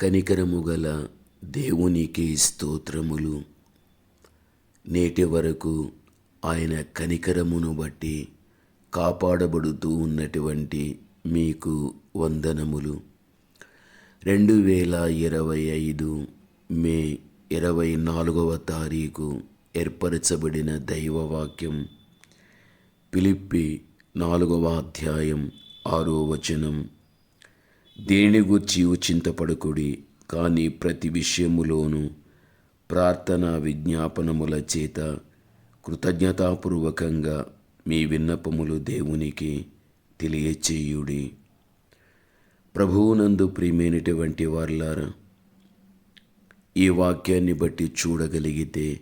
కనికరము గల దేవునికి స్తోత్రములు. నేటి వరకు ఆయన కనికరమును బట్టి కాపాడబడుతూ ఉన్నటువంటి మీకు వందనములు. రెండు వేల ఇరవై ఐదు మే ఇరవై నాలుగవ తారీఖు ఏర్పరచబడిన దైవవాక్యం. పిలిప్పి నాలుగవ అధ్యాయం ఆరో వచనం. దేని గూర్చి చింతపడకుడి కానీ ప్రతి విషయములోనూ ప్రార్థన విజ్ఞాపనముల చేత కృతజ్ఞతాపూర్వకంగా మీ విన్నపములు దేవునికి తెలియచేయుడి. ప్రభువునందు ప్రియమైనటువంటి వార్లారా ఈ వాక్యాన్ని బట్టి చూడగలిగితే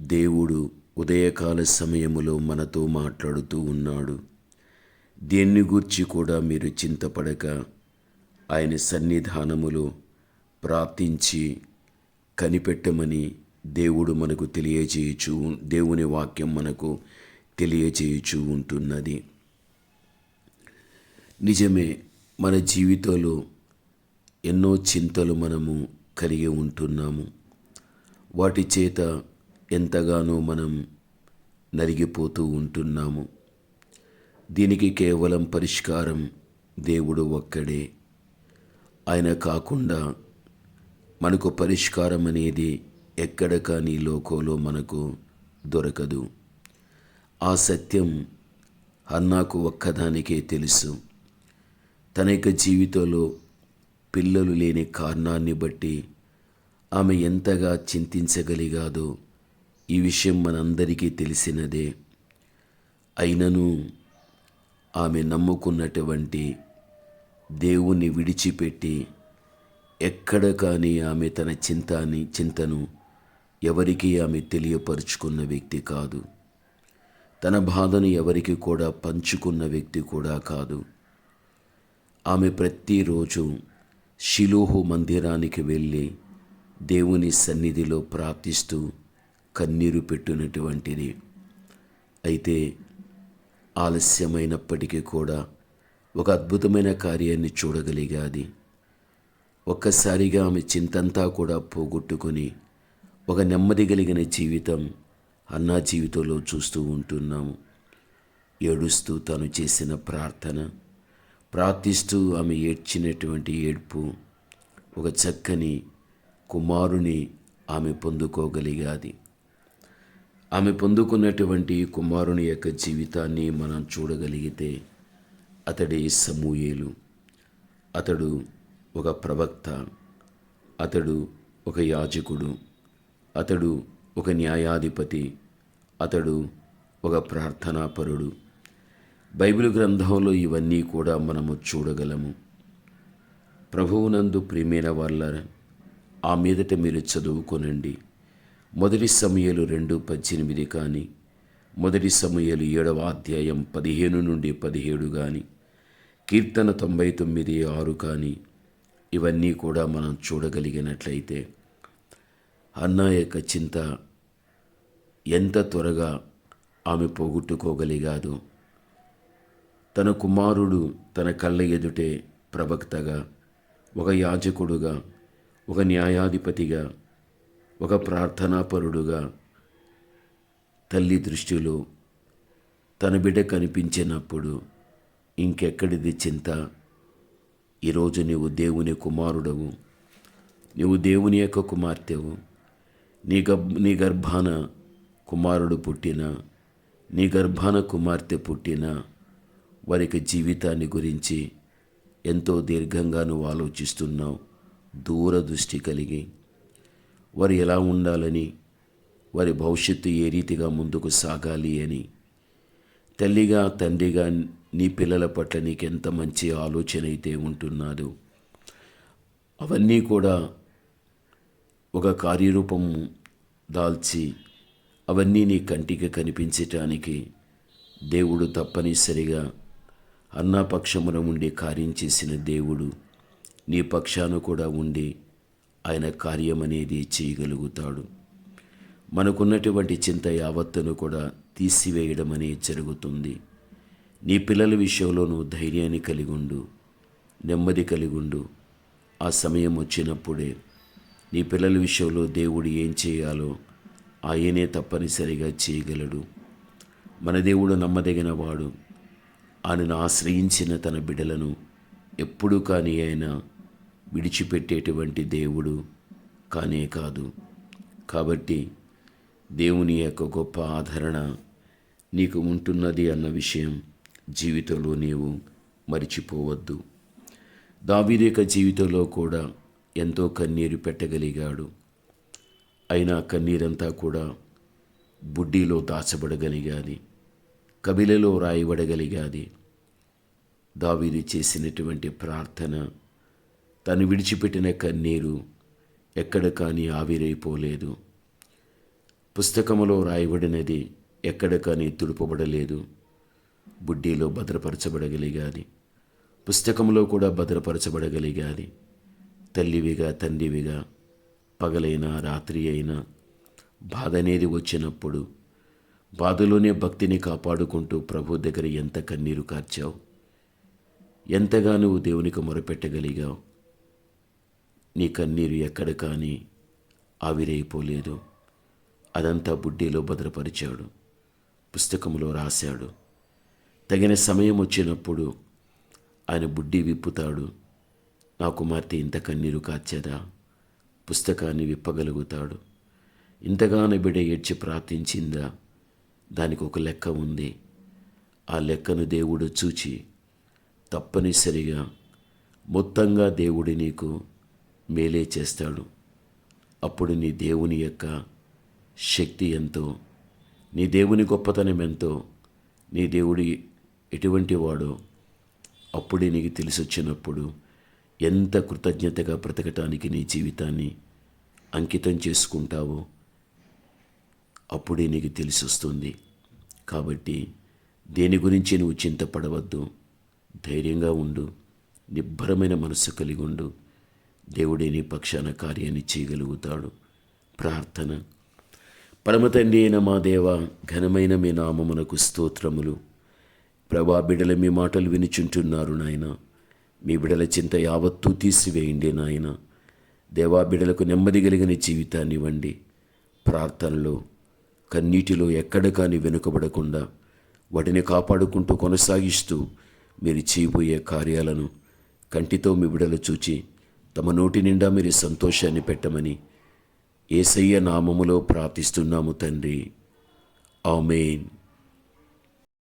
దేవుడు ఉదయకాల సమయములో మనతో మాట్లాడుతూ ఉన్నాడు. దేన్ని గూర్చి కూడా మీరు చింతపడక ఆయన సన్నిధానములో ప్రార్థించి కనిపెట్టమని దేవుడు మనకు తెలియచేయచు దేవుని వాక్యం మనకు తెలియజేయచూ ఉంటున్నది. నిజమే మన జీవితంలో ఎన్నో చింతలు మనము కలిగి ఉంటున్నాము. వాటి చేత ఎంతగానో మనం నలిగిపోతూ ఉంటున్నాము. దీనికి కేవలం పరిష్కారం దేవుడు ఒక్కడే. ఆయన కాకుండా మనకు పరిష్కారం అనేది ఎక్కడ కానీ లోకంలో మనకు దొరకదు. ఆ సత్యం అన్నాకు ఒక్కదానికే తెలుసు. తన యొక్క జీవితంలో పిల్లలు లేని కారణాన్ని బట్టి ఆమె ఎంతగా చింతించగలిగాదో ఈ విషయం మనందరికీ తెలిసినదే. అయినను ఆమె నమ్ముకున్నటువంటి దేవుణ్ణి విడిచిపెట్టి ఎక్కడ కానీ ఆమె తన చింతాని చింతను ఎవరికీ ఆమె తెలియపరుచుకున్న వ్యక్తి కాదు. తన బాధను ఎవరికి కూడా పంచుకున్న వ్యక్తి కూడా కాదు. ఆమె ప్రతిరోజు షిలోహు మందిరానికి వెళ్ళి దేవుని సన్నిధిలో ప్రార్థిస్తూ కన్నీరు పెట్టినటువంటిది. అయితే ఆలస్యమైనప్పటికీ కూడా ఒక అద్భుతమైన కార్యాన్ని చూడగలిగాది. ఒక్కసారిగా ఆమె చింతంతా కూడా పోగొట్టుకొని ఒక నెమ్మది కలిగిన జీవితం అన్నా జీవితంలో చూస్తూ ఉంటున్నాము. ఏడుస్తూ తను చేసిన ప్రార్థన ప్రార్థిస్తూ ఆమె ఏడ్చినటువంటి ఏడ్పు ఒక చక్కని కుమారుని ఆమె పొందుకోగలిగాది. ఆమె పొందుకున్నటువంటి కుమారుని యొక్క జీవితాన్ని మనం చూడగలిగితే అతడే సమూయేలు. అతడు ఒక ప్రవక్త. అతడు ఒక యాజకుడు. అతడు ఒక న్యాయాధిపతి. అతడు ఒక ప్రార్థనాపరుడు. బైబిల్ గ్రంథంలో ఇవన్నీ కూడా మనము చూడగలము. ప్రభువునందు ప్రియమైన వాళ్ళ ఆ మీదట మీరు చదువుకొనండి. మొదటి సమయాలు రెండు పద్దెనిమిది కానీ మొదటి సమయాలు ఏడవ అధ్యాయం పదిహేను నుండి పదిహేడు కానీ కీర్తన తొంభై తొమ్మిది ఆరు కానీ ఇవన్నీ కూడా మనం చూడగలిగినట్లయితే అన్న యొక్క చింత ఎంత త్వరగా ఆమె పోగొట్టుకోగలిగాదు. తన కుమారుడు తన కళ్ళ ఎదుటే ప్రవక్తగా ఒక యాజకుడుగా ఒక న్యాయాధిపతిగా ఒక ప్రార్థనాపరుడుగా తల్లి దృష్టిలో తన బిడ్డ కనిపించినప్పుడు ఇంకెక్కడిది చింత? ఈరోజు నీవు దేవుని కుమారుడవు. నీవు దేవుని యొక్క కుమార్తెవు. నీ గబ్ నీ గర్భాన కుమారుడు పుట్టిన నీ గర్భాన కుమార్తె పుట్టిన వారికి జీవితాన్ని గురించి ఎంతో దీర్ఘంగా నువ్వు ఆలోచిస్తున్నావు. దూరదృష్టి కలిగి. వారు ఎలా ఉండాలని వారి భవిష్యత్తు ఏ రీతిగా ముందుకు సాగాలి అని. తల్లిగా తండ్రిగా నీ పిల్లల పట్ల నీకెంత మంచి ఆలోచన అయితే ఉంటున్నాదో అవన్నీ కూడా ఒక కార్యరూపం దాల్చి అవన్నీ నీ కంటికి కనిపించటానికి దేవుడు తప్పనిసరిగా అన్నా పక్షమున ఉండి కార్యం చేసిన దేవుడు నీ పక్షాన కూడా ఉండి ఆయన కార్యం అనేది చేయగలుగుతాడు. మనకున్నటువంటి చింత యావత్తును కూడా తీసివేయడం అనేది జరుగుతుంది. నీ పిల్లల విషయంలో నువ్వు ధైర్యాన్ని కలిగుండు నెమ్మది కలిగుండు. ఆ సమయం వచ్చినప్పుడే నీ పిల్లల విషయంలో దేవుడు ఏం చేయాలో ఆయనే తప్పనిసరిగా చేయగలడు. మన దేవుడు నమ్మదగిన వాడు ఆయనను ఆశ్రయించిన తన బిడ్డలను ఎప్పుడూ కానీ ఆయన విడిచిపెట్టేటువంటి దేవుడు కానే కాదు. కాబట్టి దేవుని యొక్క గొప్ప ఆదరణ నీకు ఉంటున్నది అన్న విషయం జీవితంలో నీవు మరిచిపోవద్దు. దావీదు యొక్క జీవితంలో కూడా ఎంతో కన్నీరు పెట్టగలిగాడు. అయినా కన్నీరంతా కూడా బుడ్డీలో దాచబడగలిగాది కబిలలో రాయబడగలిగాది. దావీదు చేసినటువంటి ప్రార్థన తను విడిచిపెట్టిన కన్నీరు ఎక్కడ కానీ ఆవిరైపోలేదు. పుస్తకములో రాయబడినది ఎక్కడ కానీ తుడుపబడలేదు. బుడ్డీలో భద్రపరచబడగలిగాది పుస్తకంలో కూడా భద్రపరచబడగలిగాది తల్లివిగా తండ్రివిగా పగలైనా రాత్రి అయినా బాధ అనేది వచ్చినప్పుడు బాధలోనే భక్తిని కాపాడుకుంటూ ప్రభు దగ్గర ఎంత కన్నీరు కార్చావు? ఎంతగా నువ్వు దేవునికి మొరపెట్టగలిగావు? నీ కన్నీరు ఎక్కడ కానీ ఆవిరైపోలేదు. అదంతా బుడ్డీలో భద్రపరిచాడు. పుస్తకంలో రాశాడు. తగిన సమయం వచ్చినప్పుడు ఆయన బుడ్డి విప్పుతాడు. నా కుమార్తె ఇంత కన్నీరు కాచారా పుస్తకాన్ని విప్పగలుగుతాడు. ఇంతగానో బిడ్డ ఏడ్చి ప్రార్థించిందా? దానికి ఒక లెక్క ఉంది. ఆ లెక్కను దేవుడు చూచి తప్పనిసరిగా మొత్తంగా దేవుడు నీకు మేలే చేస్తాడు. అప్పుడు నీ దేవుని యొక్క శక్తి ఎంతో నీ దేవుని గొప్పతనం ఎంతో నీ దేవుడి ఎటువంటి వాడో అప్పుడే నీకు తెలిసొచ్చినప్పుడు ఎంత కృతజ్ఞతగా బ్రతకటానికి నీ జీవితాన్ని అంకితం చేసుకుంటావో అప్పుడే నీకు తెలిసొస్తుంది. కాబట్టి దేని గురించి నువ్వు చింతపడవద్దు. ధైర్యంగా ఉండు. నిబ్బరమైన మనస్సు కలిగి ఉండు. దేవుడే నీ పక్షాన కార్యాన్ని చేయగలుగుతాడు. ప్రార్థన. పరమతండి అయిన మా దేవ ఘనమైన మీ నామమునకు స్తోత్రములు. ప్రభా బిడల మీ మాటలు వినిచుంటున్నారు నాయన. మీ బిడల చింత యావత్తూ తీసివేయండి నాయన. దేవా బిడలకు నెమ్మది కలిగిన జీవితాన్ని ఇవ్వండి. ప్రార్థనలో కన్నీటిలో ఎక్కడ కానీ వెనుకబడకుండా వాటిని కాపాడుకుంటూ కొనసాగిస్తూ మీరు చేయబోయే కార్యాలను కంటితో మీ బిడలు చూచి తమ నోటి నిండా మీరు సంతోషాన్ని పెట్టమని ఏసయ్య నామములో ప్రార్థిస్తున్నాము తండ్రి. ఆమెన్.